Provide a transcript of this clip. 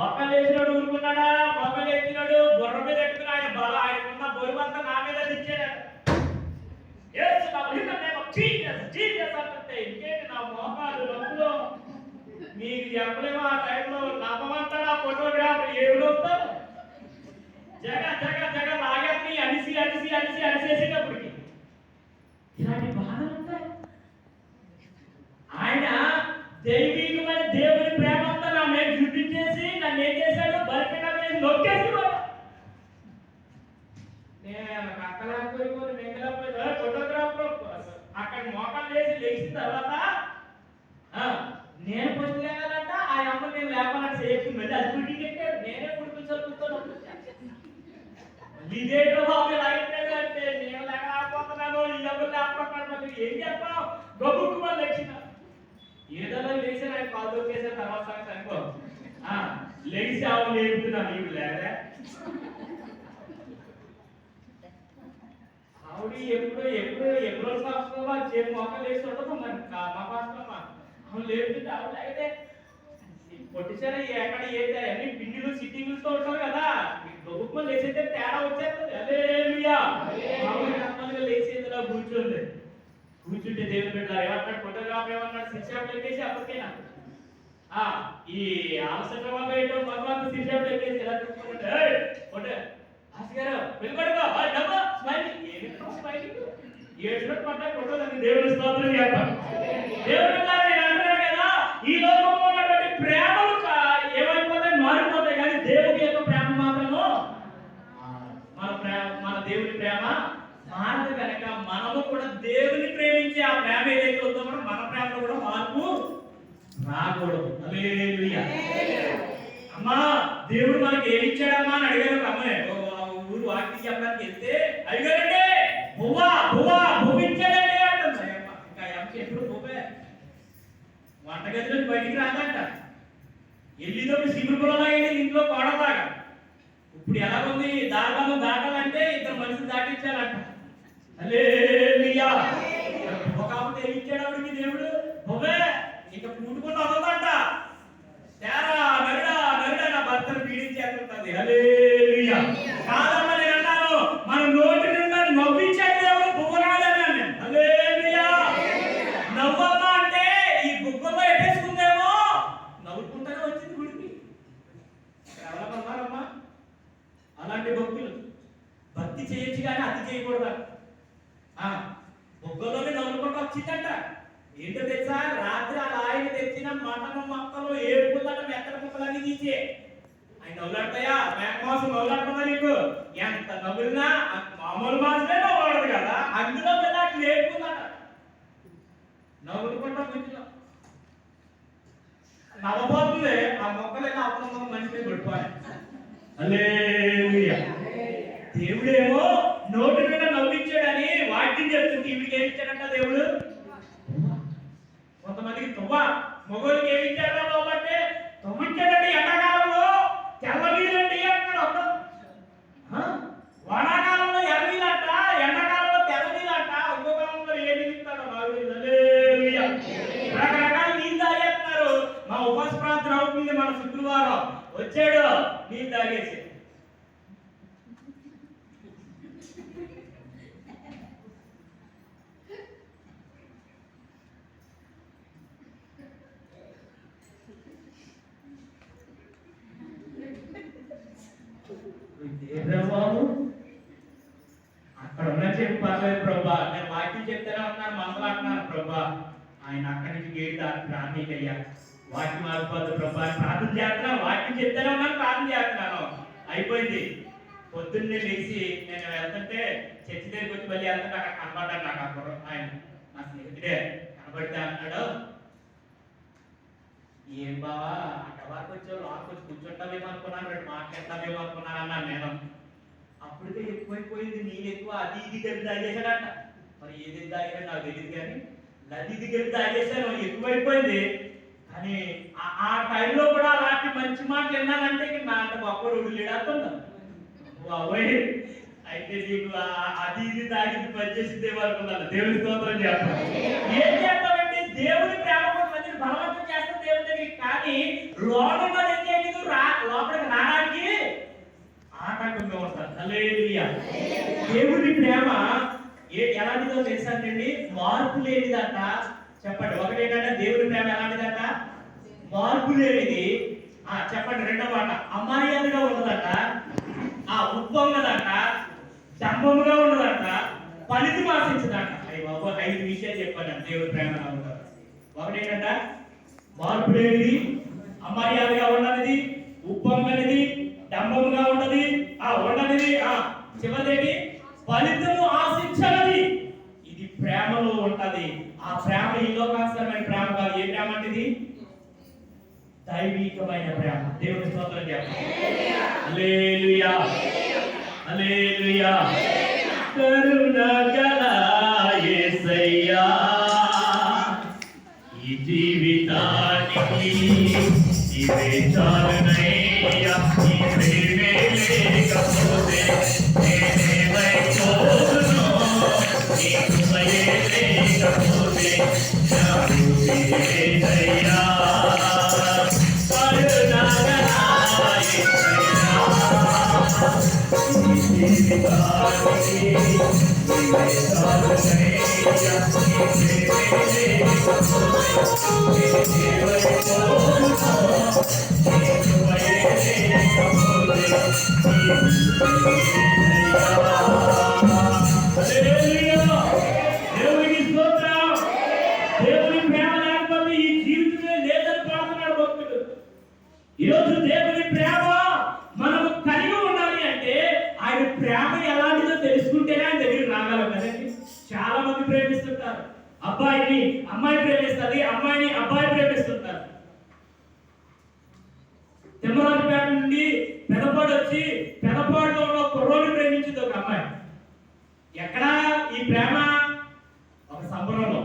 మొక్కలు వేసినాడు ఊరుకున్నాడా? మొక్కలు వేసినాడు బుర్ర మీద ఎక్కుతున్న ఆయన బల ఆయనకున్న బరువంతా నా మీద తెచ్చాడు ఇంకేంటి నా మోకాలు నొప్పులు? మీకు చెప్పలేమో ఆ టైంలో? నమ్మంతాడా ఫోటోగ్రాఫర్ ఏడు వస్తారు జగ జగ జగ లాగేసి అలిసి అలిసి అలిసి అలిసేసేటప్పటికి ఇలాంటి బాధలు ఉంటాయి? ఆయన దైవికమైన దేవుని ప్రేమ నా చేసి నన్ను ఏం చేశాడు బలిపీఠం మీద నొక్కేసి నేను అక్కలేకపోయిపోయి వెంకలేకపోయినా ఫోటోగ్రాఫర్ అక్కడ మోకాలు వేసి లేచిన తర్వాత నేను పొద్దు లేగాలంట ఆ అమ్మ నేను లేపాలంటే సేఫ్ మళ్ళీ అది గుడికి ఎక్కాడు నేనే గుడికి కూర్చోను ఇదేంటో బాబు లాగిపోయాడు అంటే నేను లేకపోతున్నాను ఈ అమ్మ లేకపోతున్నాను ఏం చెప్పావు? గబుక్కు మళ్ళీ లక్షణ ఏదో లేచి ఆయన కాల్ దొరికేసిన తర్వాత సంగతి అనుకో ఆ, లేచి ఆవు లేపుతున్నా నీవు లేదా ఆవిడ ఎప్పుడు ఎప్పుడు ఎప్పుడు సంవత్సరంలో చేతి మొక్కలు వేసి ఉండదు మరి కా- మా పాస్టమ్మ అవును లేపుతుంటే ఆవిడ అయితే కొట్టిసారా ఎక్కడ ఏది అన్ని పిండిలు సిట్టింగ్లతో ఉంటారు కదా గొప్ప లేచైతే తేడా వచ్చేస్తుంది అలేలుయా మామూలుగా నార్మల్గా లేచేదిలా కూర్చుంది కూర్చుంటే దేవుని పెట్టారు ఏమన్నాడు ఫోటోగ్రాఫర్ ఏమన్నాడు శిక్షాలు ఎక్కేసి అప్పటికైనా ఆ ఈ ఆలసట వల్ల ఏంటో భగవంతు ఎలా చూసుకుంటే ఏయ్ ఫోటో ఆశ గారు డబ్బా స్మైల్. ఏమి స్మైల్? ఏడ్చినట్టు పడ్డా దేవుని స్తోత్రం దేవుని నేను అంటున్నాను కదా ఈ లోకంలో ఉన్నటువంటి ప్రేమలు ఏమైపోతాయి? మారిపోతాయి. కానీ దేవుని యొక్క ప్రేమ మాత్రము మన ప్రేమ మన దేవుని ప్రేమ మారదు కనుక మనము కూడా దేవుని ప్రేమించే ఆ ప్రేమ ఏదైతే ఉందో కూడా మన ప్రేమలో కూడా మార్పు రాకూడదు అమ్మా దేవుడు మనకి ఏమి ఇచ్చాడమ్మా అని అడిగారు ఒక అమ్మాయి. ఊరు వాకి చెప్పడానికి వెళ్తే అడిగారండి బువ్వా బువ్వా బువ్వ ఇచ్చాడండి అంటుంది అయ్యమ్మ ఇంకా అమ్మకి ఎప్పుడు బువ్వే? వంటగదిలో బయటికి రాదంట. ఎల్లిదోటి సిగురుపులలో అయింది ఇంట్లో కోడలాగా ఇప్పుడు ఎలా ఉంది దారుణం దాటాలంటే ఇద్దరు మనుషులు దాటించాలంట హల్లెలూయా ఒక ఆమె ఏమి ఇచ్చాడు ఆవిడకి దేవుడు బొబ్బే ఇక పూటుకుంటూ వదలదంట తేరా నరుడా నరుడా నా భర్తను పీడించేస్తుంటది హల్లెలూయా కాదమ్మా నేను అన్నాను మన నోటి నిండా నవ్వించాడు దేవుడు బువ్వరాలని అన్నాను హల్లెలూయా నవ్వమ్మా అంటే ఈ బుగ్గలో ఎట్టేసుకుందేమో నవ్వుకుంటానే వచ్చింది గుడికి ఎవరన్నా ఉన్నారమ్మా అలాంటి భక్తులు భక్తి చేయొచ్చు కానీ అతి చేయకూడదు ఆ బొగ్గలోనే నవ్వుకుంటూ వచ్చిందంట ఏంటో తెలుసా? రాత్రి ఆ ఆయన తెచ్చిన మటన్ మొక్కలు ఏడుపుల్లట మెత్తల ముక్కలన్నీ తీసే. ఆయన నవ్వులాడతాయా? మేక మాసం నవ్వులాడుతుందా నీకు? ఎంత నవ్వులినా మామూలు మాసమే నవ్వడదు కదా. అందులో పిల్లలు ఏడుపుందట. నవ్వుకుంటా మంచిలో నవ్వబోతుంది. ఆ మొక్కలైనా అప్పుడు మనిషి మీద పడిపోయి హల్లెలూయా. దేవుడేమో నోటి మీద నవ్వించాడని వాక్యం చెప్తుంది. వీడికి ఏమి ఇచ్చాడంట దేవుడు? కొంతమందికి తువ్వ ఏమి ఇచ్చాడో ఇదేరా బాబు అక్కడ ఉన్న చెప్పి పర్లేదు ప్రభా. నేను వాక్యం చెప్తూనే ఉన్నాను మనసులాడుతున్నాను ప్రభా. ఆయన అక్కడి నుంచి గేట్ దాటి రానీకయ్యా వాక్యం ఆగిపోద్దు ప్రభా. ప్రార్థన చేస్తున్నా వాక్యం చెప్తూనే ఉన్నాను ప్రార్థన చేస్తున్నాను. అయిపోయింది. పొద్దున్నే లేచి నేను వెళ్తుంటే చర్చి దగ్గరికి వచ్చి మళ్ళీ వెళ్తుంటే అక్కడ కనబడ్డాను నాకు అక్కడ ఆయన నా స్నేహితుడే కనబడితే అన్నాడు ఏం బావా? అక్కడ వరకు వచ్చి లోపలికి వచ్చి కూర్చుంటామేమో అనుకున్నాను రెండు మాట్లాడతావేమో అనుకున్నాను అన్నాను నేను. అప్పటికే ఎక్కువైపోయింది నేను ఎక్కువ అది ఇది కలిపి తాగేశాడంట. మరి ఏది తాగాడో నాకు తెలియదు కానీ నది ఇది కలిపి తాగేశాను ఎక్కువైపోయింది. కానీ ఆ- టైంలో కూడా అలాంటి మంచి మాటలు విన్నానంటే నా అంత గొప్ప రోడ్డు లేడాకుందా బాబోయ్. అయితే నీకు అది ఇది తాగింది పనిచేసిందే అనుకున్నాను. దేవుడి స్తోత్రం చేస్తాను ఏం చేస్తామంటే దేవుడి ప్రేమ కొంతమందిని బలవంతం చేస్తాం దేవుని దగ్గరికి కానీ లోపల ఏం చేయలేదు రా ఆటంకంగా ఉంటారు. హల్లెలూయా. దేవుడి ప్రేమ ఏ ఎలాంటిదో తెలుసానండి మార్పు లేనిదట. చెప్పండి ఒకటి ఏంటంటే దేవుని ప్రేమ ఎలాంటిదట? మార్పు లేనిది. ఆ చెప్పండి రెండవ మాట. అమర్యాదగా ఉన్నదట. ఆ ఉప్పొంగదట చంపముగా ఉన్నదట. పలికి ఆశించదట. అయ్యి బాబు ఐదు విషయాలు చెప్పాను దేవుడి ప్రేమ ఎలా ఉంటారు ఒకటి ఏంటంట? మార్పు లేనిది. అమర్యాదగా ఉండనిది ఉప్పొంగనిది డంబంగా ఉండదు. ఆ ఉండనిది ఆ చివరిదేంటి? ఫలితము ఆశించనిది. ఇది ప్రేమలో ఉంటది. ఆ ప్రేమ ఈ లోకాశ్రమైన ప్రేమ కాదు. ఏ ప్రేమ అంటే ఇది దైవికమైన ప్రేమ. దేవుని స్తోత్రం చెప్పండి. హల్లెలూయా. హల్లెలూయా. కరుణ గల యేసయ్యా ఈ జీవితానికి ఇవే చాలునయ్యా ఈ ప్రేమే లేకపోతే ఈరోజు దేవుని ప్రేమ మనము కలిగి ఉండాలి అంటే ఆయన ప్రేమ ఎలాంటిదో తెలుసుకుంటేనే ఆయన దగ్గరికి రాగలం కదండి చాలా మంది ప్రేమిస్తుంటారు. అబ్బాయిని అమ్మాయి ప్రేమిస్తుంది అమ్మాయిని అబ్బాయి ప్రేమిస్తుంటారు. తిమ్మరాజుపేట నుండి పెదపాడు వచ్చి పెదపాడులో ఉన్న కుర్రోని ప్రేమించింది ఒక అమ్మాయి. ఎక్కడా ఈ ప్రేమ ఒక సంబరంలో